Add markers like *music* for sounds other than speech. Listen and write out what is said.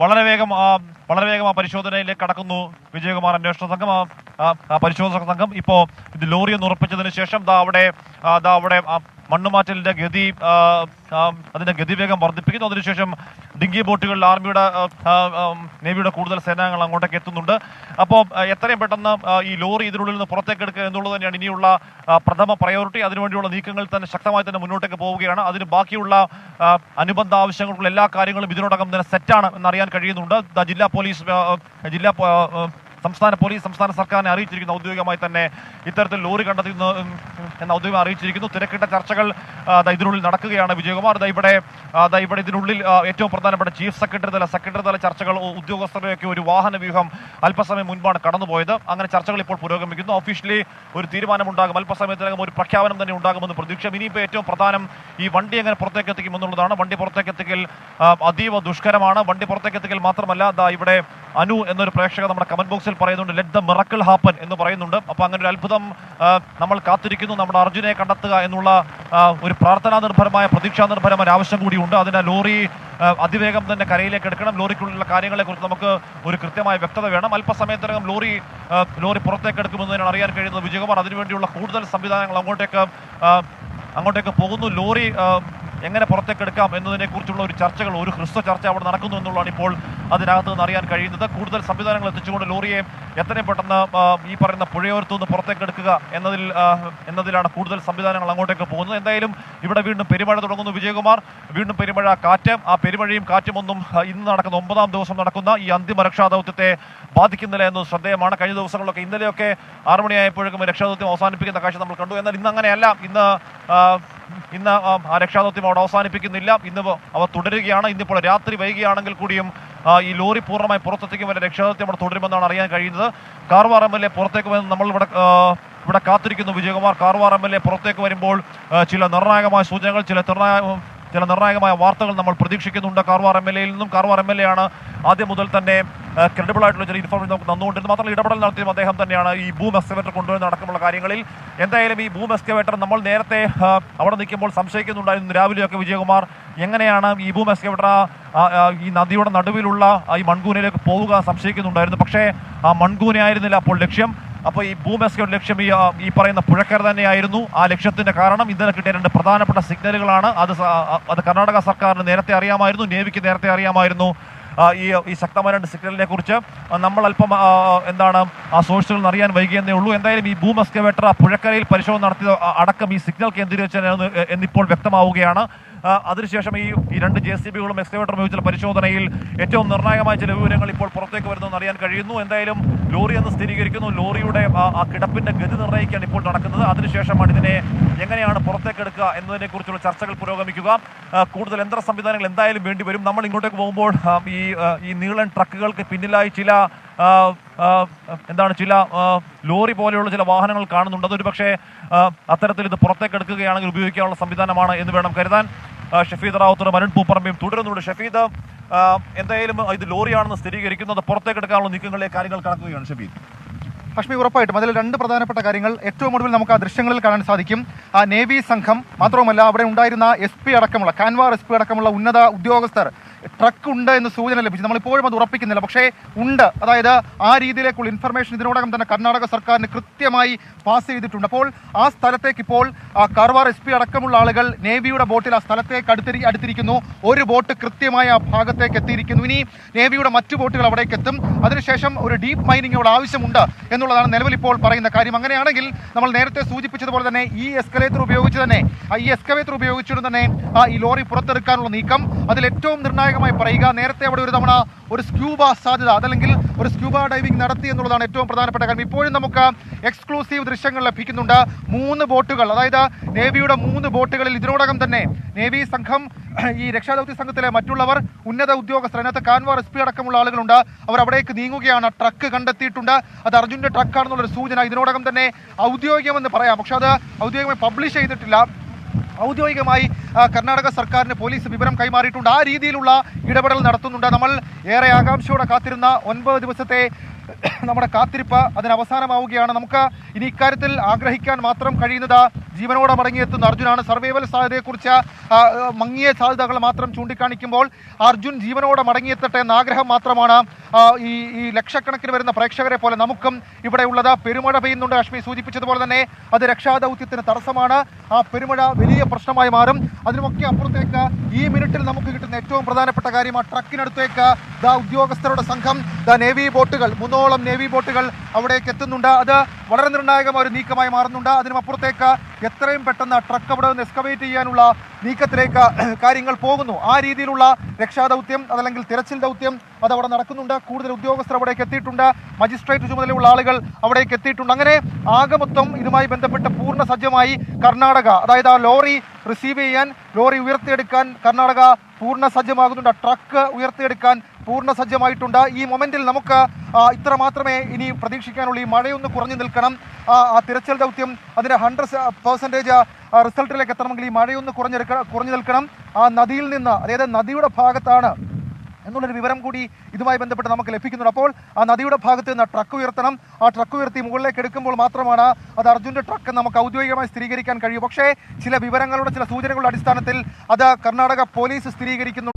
വളരെ വേഗം വളരെ വേഗം ആ പരിശോധനയിലേക്ക് കടക്കുന്നു വിജയകുമാർ അന്വേഷണ സംഘം. പരിശോധന സംഘം ഇപ്പോ ഇത് ലോറി എന്ന് ഉറപ്പിച്ചതിന് ശേഷം ദാ അവിടെ ദാ അവിടെ മണ്ണുമാറ്റലിന്റെ ഗതി അതിന്റെ ഗതിവേഗം വർദ്ധിപ്പിക്കുന്നു. അതിനുശേഷം ഡിങ്കി ബോട്ടുകളിൽ ആർമിയുടെ നേവിയുടെ കൂടുതൽ സേനാംഗങ്ങൾ അങ്ങോട്ടേക്ക് എത്തുന്നുണ്ട്. അപ്പോൾ എത്രയും പെട്ടെന്ന് ഈ ലോറി ഇതിനുള്ളിൽ നിന്ന് പുറത്തേക്ക് എടുക്കുക എന്നുള്ളത് തന്നെയാണ് ഇനിയുള്ള പ്രഥമ പ്രയോറിറ്റി അതിനുവേണ്ടിയുള്ള നീക്കങ്ങൾ തന്നെ ശക്തമായി തന്നെ മുന്നോട്ടേക്ക് പോവുകയാണ്. അതിന് ബാക്കിയുള്ള അനുബന്ധ ആവശ്യങ്ങൾക്കുള്ള എല്ലാ കാര്യങ്ങളും ഇതിനോടകം തന്നെ സെറ്റാണ് എന്നറിയാൻ കഴിയുന്നുണ്ട്. ജില്ലാ പോലീസ് ജില്ലാ സംസ്ഥാന പോലീസ് സംസ്ഥാന സർക്കാരിനെ അറിയിച്ചിരിക്കുന്നു ഔദ്യോഗികമായി തന്നെ ഇത്തരത്തിൽ ലോറി കണ്ടെത്തുന്നു എന്ന ഔദ്യോഗികം അറിയിച്ചിരിക്കുന്നു. തിരക്കിട്ട ചർച്ചകൾ ഇതിനുള്ളിൽ നടക്കുകയാണ് വിജയകുമാർ. ഇവിടെ ഇവിടെ ഇതിനുള്ളിൽ ഏറ്റവും പ്രധാനപ്പെട്ട ചീഫ് സെക്രട്ടറി തല സെക്രട്ടറി തല ചർച്ചകൾ ഉദ്യോഗസ്ഥരുടെയൊക്കെ ഒരു വാഹന വ്യൂഹം അല്പസമയം മുൻപാണ് കടന്നുപോയത്. അങ്ങനെ ചർച്ചകൾ ഇപ്പോൾ പുരോഗമിക്കുന്നു. ഒഫീഷ്യലി ഒരു തീരുമാനമുണ്ടാകും. അല്പസമയത്തിനകം ഒരു പ്രഖ്യാപനം തന്നെ ഉണ്ടാകുമെന്ന് പ്രതീക്ഷ ഇനിയിപ്പോൾ ഏറ്റവും പ്രധാനം ഈ വണ്ടി എങ്ങനെ പുറത്തേക്ക് എത്തിക്കുമെന്നുള്ളതാണ് വണ്ടി പുറത്തേക്ക് എത്തിക്കൽ അതീവ ദുഷ്കരമാണ്. വണ്ടി പുറത്തേക്ക് എത്തിക്കൽ മാത്രമല്ല ഇവിടെ അനു എന്നൊരു പ്രേക്ഷക നമ്മുടെ കമന്റ് ബോക്സിൽ പറയുന്നുണ്ട് ലെറ്റ് ദ മിറക്കിൾ ഹാപ്പൻ എന്ന് പറയുന്നുണ്ട്. അപ്പോൾ അങ്ങനെ ഒരു അത്ഭുതം നമ്മൾ കാത്തിരിക്കുന്നു. നമ്മുടെ അർജുനെ കണ്ടെത്തുക എന്നുള്ള ഒരു പ്രാർത്ഥനാ നിർഭരമായ പ്രതീക്ഷാ നിർഭരമായ ആവശ്യം കൂടിയുണ്ട്. അതിന് ലോറി അതിവേഗം തന്നെ കരയിലേക്ക് എടുക്കണം. ലോറിക്കുള്ളിലുള്ള കാര്യങ്ങളെക്കുറിച്ച് നമുക്ക് ഒരു കൃത്യമായ വ്യക്തത വേണം. അല്പസമയത്തിനകം ലോറി ലോറി പുറത്തേക്ക് എടുക്കുമെന്ന് തന്നെയാണ് അറിയാൻ കഴിയുന്നത്. വിജയകുമാർ അതിനുവേണ്ടിയുള്ള കൂടുതൽ സംവിധാനങ്ങൾ അങ്ങോട്ടേക്ക് അങ്ങോട്ടേക്ക് പോകുന്നു. ലോറി എങ്ങനെ പുറത്തേക്ക് എടുക്കാം എന്നതിനെ കുറിച്ചുള്ള ഒരു ചർച്ചകൾ ഒരു ഹ്രസ്വ ചർച്ച അവിടെ നടക്കുന്നു എന്നുള്ളതാണ് ഇപ്പോൾ അതിനകത്ത് നിന്ന് അറിയാൻ കഴിയുന്നത്. കൂടുതൽ സംവിധാനങ്ങൾ എത്തിച്ചുകൊണ്ട് ലോറിയെ എത്രയും പെട്ടെന്ന് ഈ പറയുന്ന പുഴയോരത്തു നിന്ന് പുറത്തേക്ക് എടുക്കുക എന്നതിൽ എന്നതിലാണ് കൂടുതൽ സംവിധാനങ്ങൾ അങ്ങോട്ടേക്ക് പോകുന്നത്. എന്തായാലും ഇവിടെ വീണ്ടും പെരുമഴ തുടങ്ങുന്നു. വിജയകുമാർ വീണ്ടും പെരുമഴ കാറ്റ് ആ പെരുമഴയും കാറ്റും ഒന്നും ഇന്ന് നടക്കുന്ന ഒമ്പതാം ദിവസം നടക്കുന്ന ഈ അന്തിമ രക്ഷാദൗത്യത്തെ ബാധിക്കുന്നില്ല എന്നത് ശ്രദ്ധേയമാണ്. കഴിഞ്ഞ ദിവസങ്ങളിലൊക്കെ ഇന്നലെയൊക്കെ ആറുമണിയായപ്പോഴേക്കും രക്ഷാദൗത്യം അവസാനിപ്പിക്കുന്ന കാഴ്ച നമ്മൾ കണ്ടു. എന്നാൽ ഇന്ന് അങ്ങനെയല്ല ഇന്ന് ഇന്ന് രക്ഷാദൗത്യം അവിടെ അവസാനിപ്പിക്കുന്നില്ല. ഇന്ന് അവ തുടരുകയാണ്. ഇന്നിപ്പോൾ രാത്രി വൈകിയാണെങ്കിൽ കൂടിയും ഈ ലോറി പൂർണമായി പുറത്തെത്തിക്കും വരെ രക്ഷാദൗത്യം അവിടെ തുടരുമെന്നാണ് അറിയാൻ കഴിയുന്നത്. കാർവാർ എം എൽ എ പുറത്തേക്ക് വന്ന് നമ്മൾ ഇവിടെ ഇവിടെ കാത്തിരിക്കുന്നു Vijayakumar. Karwar M L A പുറത്തേക്ക് വരുമ്പോൾ ചില നിർണായകമായ സൂചനകൾ ചില നിർണായക ചില നിർണായകമായ വാർത്തകൾ നമ്മൾ പ്രതീക്ഷിക്കുന്നുണ്ട്. കാർവാർ എം എൽ എയിൽ നിന്നും കാർവാർ എം എൽ എ ആണ് ആദ്യം മുതൽ തന്നെ ക്രെഡിബിൾ ആയിട്ടുള്ള ചില ഇൻഫോർമേഷൻ നമുക്ക് തന്നുകൊണ്ടിരുന്നു. മാത്രമല്ല ഇടപെടൽ നടത്തിയും അദ്ദേഹം തന്നെയാണ് ഈ ഭൂം എക്സ്കവേറ്റർ കൊണ്ടുവരുന്ന അടക്കമുള്ള കാര്യങ്ങളിൽ. എന്തായാലും ഈ ഭൂം എക്സ്കവേറ്റർ നമ്മൾ നേരത്തെ അവിടെ നിൽക്കുമ്പോൾ സംശയിക്കുന്നുണ്ടായിരുന്നു. രാവിലെയൊക്കെ വിജയകുമാർ എങ്ങനെയാണ് ഈ ഭൂം എക്സ്കവേറ്റർ ഈ നദിയുടെ നടുവിലുള്ള ഈ മൺകൂനയിലേക്ക് പോവുക സംശയിക്കുന്നുണ്ടായിരുന്നു. പക്ഷേ ആ മൺകൂനയായിരുന്നില്ല അപ്പോൾ ലക്ഷ്യം. അപ്പോൾ ഈ ഭൂമി എക്സ്കവേറ്റർ ലക്ഷ്യം ഈ ഈ പറയുന്ന പുഴക്കര തന്നെയായിരുന്നു. ആ ലക്ഷ്യത്തിന്റെ കാരണം ഇന്നലെ കിട്ടിയ രണ്ട് പ്രധാനപ്പെട്ട സിഗ്നലുകളാണ് അത് അത് കർണാടക സർക്കാരിന് നേരത്തെ അറിയാമായിരുന്നു. നേവിക്ക് നേരത്തെ അറിയാമായിരുന്നു. ഈ ഈ ശക്തമായ രണ്ട് സിഗ്നലിനെ കുറിച്ച് നമ്മൾ അല്പം എന്താണ് ആ സോഴ്സുകളിൽ അറിയാൻ വൈകിയെന്നേ ഉള്ളൂ. എന്തായാലും ഈ എക്സ്കവേറ്റർ ആ പുഴക്കരയിൽ പരിശോധന നടത്തിയത് അടക്കം ഈ സിഗ്നൽ കേന്ദ്രീകരിച്ചാണ് എന്നിപ്പോൾ വ്യക്തമാവുകയാണ്. അതിനുശേഷം ഈ രണ്ട് ജെ സി ബികളും എക്സ്കവേറ്ററും ഉപയോഗിച്ചുള്ള പരിശോധനയിൽ ഏറ്റവും നിർണായകമായ ചില വിവരങ്ങൾ ഇപ്പോൾ പുറത്തേക്ക് വരുന്നതെന്ന് അറിയാൻ കഴിയുന്നു. എന്തായാലും ലോറി എന്ന് സ്ഥിരീകരിക്കുന്നു. ലോറിയുടെ ആ കിടപ്പിന്റെ ഗതി നിർണയിക്കാൻ ഇപ്പോൾ നടക്കുന്നത്. അതിനുശേഷമാണ് ഇതിനെ എങ്ങനെയാണ് പുറത്തേക്ക് എടുക്കുക എന്നതിനെ കുറിച്ചുള്ള ചർച്ചകൾ പുരോഗമിക്കുക. കൂടുതൽ യന്ത്ര സംവിധാനങ്ങൾ എന്തായാലും വേണ്ടി വരും. നമ്മൾ ഇങ്ങോട്ടേക്ക് പോകുമ്പോൾ ഈ ഈ നീളൻ ട്രക്കുകൾക്ക് പിന്നിലായി ചില എന്താണ് ചില ലോറി പോലെയുള്ള ചില വാഹനങ്ങൾ കാണുന്നുണ്ട്. അതൊരു പക്ഷേ അത്തരത്തിൽ ഇത് പുറത്തേക്ക് എടുക്കുകയാണെങ്കിൽ ഉപയോഗിക്കാനുള്ള സംവിധാനമാണ് എന്ന് വേണം കരുതാൻ. ഷഫീദ് റാവുത്തറും അരുൺ പൂപ്പറമ്പയും തുടരുന്നുണ്ട്. ഷഫീദ് എന്തായാലും ഇത് ലോറിയാണെന്ന് സ്ഥിരീകരിക്കുന്നത് പുറത്തേക്ക് എടുക്കാനുള്ള നീക്കങ്ങളിലെ കാര്യങ്ങൾ കടക്കുകയാണ് ഷഫീദ്. ഭക്ഷ്മി ഉറപ്പായിട്ടും. അതിൽ രണ്ട് പ്രധാനപ്പെട്ട കാര്യങ്ങൾ ഏറ്റവും ഒടുവിൽ നമുക്ക് ആ ദൃശ്യങ്ങളിൽ കാണാൻ സാധിക്കും. ആ നേവി സംഘം മാത്രവുമല്ല അവിടെ ഉണ്ടായിരുന്ന എസ് അടക്കമുള്ള കാൻവാർ എസ് അടക്കമുള്ള ഉന്നത ഉദ്യോഗസ്ഥർ ട്രക്ക് ഉണ്ട് എന്ന് സൂചന ലഭിച്ചു. നമ്മളിപ്പോഴും അത് ഉറപ്പിക്കുന്നില്ല. പക്ഷേ ഉണ്ട്. അതായത് ആ രീതിയിലേക്കുള്ള ഇൻഫർമേഷൻ ഇതിനോടകം തന്നെ കർണാടക സർക്കാരിന് കൃത്യമായി പാസ് ചെയ്തിട്ടുണ്ട്. അപ്പോൾ ആ സ്ഥലത്തേക്ക് ഇപ്പോൾ കർവാർ എസ് പി അടക്കമുള്ള ആളുകൾ നേവിയുടെ ബോട്ടിൽ ആ സ്ഥലത്തേക്ക് അടുത്തിരി അടുത്തിരിക്കുന്നു. ഒരു ബോട്ട് കൃത്യമായി ആ ഭാഗത്തേക്ക് എത്തിയിരിക്കുന്നു. ഇനി നേവിയുടെ മറ്റു ബോട്ടുകൾ അവിടേക്ക് എത്തും. അതിനുശേഷം ഒരു ഡീപ്പ് മൈനിങ് ഇവിടെ ആവശ്യമുണ്ട് എന്നുള്ളതാണ് നിലവിൽ ഇപ്പോൾ പറയുന്ന കാര്യം. അങ്ങനെയാണെങ്കിൽ നമ്മൾ നേരത്തെ സൂചിപ്പിച്ചതുപോലെ തന്നെ ഈ എസ്കലേറ്റർ ഉപയോഗിച്ച് തന്നെ ഈ എസ്കലേറ്റർ ഉപയോഗിച്ചുകൊണ്ട് തന്നെ ഈ ലോറി പുറത്തെടുക്കാനുള്ള നീക്കം. അതിൽ ഏറ്റവും നിർണായകമായി പറയുക. നേരത്തെ അവിടെ ഒരു തവണ ഒരു സ്ക്യൂബ സാധ്യത അതല്ലെങ്കിൽ ഒരു സ്ക്യൂബ ഡൈവിംഗ് നടത്തി എന്നുള്ളതാണ് ഏറ്റവും പ്രധാനപ്പെട്ട കാര്യം. ഇപ്പോഴും നമുക്ക് എക്സ്ക്ലൂസീവ് ദൃശ്യങ്ങൾ ലഭിക്കുന്നുണ്ട്. മൂന്ന് ബോട്ടുകൾ അതായത് നേവിയുടെ മൂന്ന് ബോട്ടുകളിൽ ഇതിനോടകം തന്നെ നേവി സംഘം ഈ രക്ഷാദൗത്യ സംഘത്തിലെ മറ്റുള്ളവർ ഉന്നത ഉദ്യോഗസ്ഥർ അതിനകത്ത് കാൻവാർ എസ് പി അടക്കമുള്ള ആളുകളുണ്ട്. അവർ അവിടേക്ക് നീങ്ങുകയാണ്. ട്രക്ക് കണ്ടെത്തിയിട്ടുണ്ട്. അത് അർജുന്റെ ട്രക്കാണെന്നുള്ളൊരു സൂചന. ഇതിനോടകം തന്നെ ഔദ്യോഗികമെന്ന് പറയാം. പക്ഷെ അത് ഔദ്യോഗികമായി പബ്ലിഷ് ചെയ്തിട്ടില്ല. ഔദ്യോഗികമായി കർണാടക സർക്കാരിന് പോലീസ് വിവരം കൈമാറിയിട്ടുണ്ട്. ആ രീതിയിലുള്ള ഇടപെടൽ നടത്തുന്നുണ്ട്. നമ്മൾ ഏറെ ആകാംക്ഷയോടെ കാത്തിരുന്ന ഒൻപത് ദിവസത്തെ *coughs* നമ്മുടെ കാത്തിരിപ്പ് അതിന് അവസാനമാവുകയാണ് നമുക്ക് ഇനി ഇക്കാര്യത്തിൽ ആഗ്രഹിക്കാൻ മാത്രം കഴിയുന്നത് ജീവനോടെ മടങ്ങിയെത്തുന്ന അർജുനാണ്. സർവൈവൽ സാധ്യതയെക്കുറിച്ച് മങ്ങിയ സാധ്യതകൾ മാത്രം ചൂണ്ടിക്കാണിക്കുമ്പോൾ അർജുൻ ജീവനോടെ മടങ്ങിയെത്തട്ടെ എന്ന ആഗ്രഹം മാത്രമാണ് ഈ ഈ ലക്ഷക്കണക്കിന് വരുന്ന പ്രേക്ഷകരെ പോലെ നമുക്കും ഇവിടെ ഉള്ളത്. പെരുമഴ പെയ്യുന്നുണ്ട് അശ്മി സൂചിപ്പിച്ചതുപോലെ തന്നെ. അത് രക്ഷാദൗത്യത്തിന് തടസ്സമാണ്. ആ പെരുമഴ വലിയ പ്രശ്നമായി മാറും. അതിനുമൊക്കെ അപ്പുറത്തേക്ക് ഈ മിനിറ്റിൽ നമുക്ക് കിട്ടുന്ന ഏറ്റവും പ്രധാനപ്പെട്ട കാര്യം ആ ട്രക്കിനടുത്തേക്ക് ദാ ഉദ്യോഗസ്ഥരുടെ സംഘം ദാ നേവി ബോട്ടുകൾ മൂന്നോളം നേവി ബോട്ടുകൾ അവിടേക്ക് എത്തുന്നുണ്ട്. അത് വളരെ നിർണായകമായ ഒരു നീക്കമായി മാറുന്നുണ്ട്. അതിനുമപ്പുറത്തേക്ക് എത്രയും പെട്ടെന്ന് ട്രക്ക് അവിടെ നിന്ന് എക്സ്കവേറ്റ് ചെയ്യാനുള്ള നീക്കത്തിലേക്ക് *clears throat* കാര്യങ്ങൾ പോകുന്നു. ആ രീതിയിലുള്ള രക്ഷാദൗത്യം അതല്ലെങ്കിൽ തിരച്ചിൽ ദൗത്യം അത് അവിടെ നടക്കുന്നുണ്ട്. കൂടുതൽ ഉദ്യോഗസ്ഥർ അവിടേക്ക് എത്തിയിട്ടുണ്ട്. മജിസ്ട്രേറ്റ് ചുമതലയുള്ള ആളുകൾ അവിടേക്ക് എത്തിയിട്ടുണ്ട്. അങ്ങനെ ആകെ മൊത്തം ഇതുമായി ബന്ധപ്പെട്ട് പൂർണ സജ്ജമായി കർണാടക അതായത് ആ ലോറി റിസീവ് ചെയ്യാൻ ലോറി ഉയർത്തിയെടുക്കാൻ കർണാടക പൂർണ സജ്ജമാകുന്നുണ്ട്. ട്രക്ക് ഉയർത്തിയെടുക്കാൻ പൂർണ സജ്ജമായിട്ടുണ്ട്. ഈ മൊമെന്റിൽ നമുക്ക് ഇത്ര മാത്രമേ ഇനി പ്രതീക്ഷിക്കാനുള്ളൂ. ഈ മഴയൊന്ന് കുറഞ്ഞു നിൽക്കണം. ആ തിരച്ചിൽ ദൗത്യം അതിന്റെ ഹൺഡ്രഡ് പെർസെന്റേജ് റിസൾട്ടിലേക്ക് എത്തണമെങ്കിൽ ഈ മഴയൊന്ന് കുറഞ്ഞെടുക്ക കുറഞ്ഞു നിൽക്കണം. ആ നദിയിൽ നിന്ന് അതായത് നദിയുടെ ഭാഗത്താണ് എന്നുള്ളൊരു വിവരം കൂടി ഇതുമായി ബന്ധപ്പെട്ട് നമുക്ക് ലഭിക്കുന്നുണ്ട്. അപ്പോൾ ആ നദിയുടെ ഭാഗത്ത് നിന്ന് ട്രക്ക് ഉയർത്തണം. ആ ട്രക്ക് ഉയർത്തി മുകളിലേക്ക് എടുക്കുമ്പോൾ മാത്രമാണ് അത് അർജുന്റെ ട്രക്ക് നമുക്ക് ഔദ്യോഗികമായി സ്ഥിരീകരിക്കാൻ കഴിയും. പക്ഷേ ചില വിവരങ്ങളുടെ ചില സൂചനകളുടെ അടിസ്ഥാനത്തിൽ അത് കർണാടക പോലീസ് സ്ഥിരീകരിക്കുന്നു.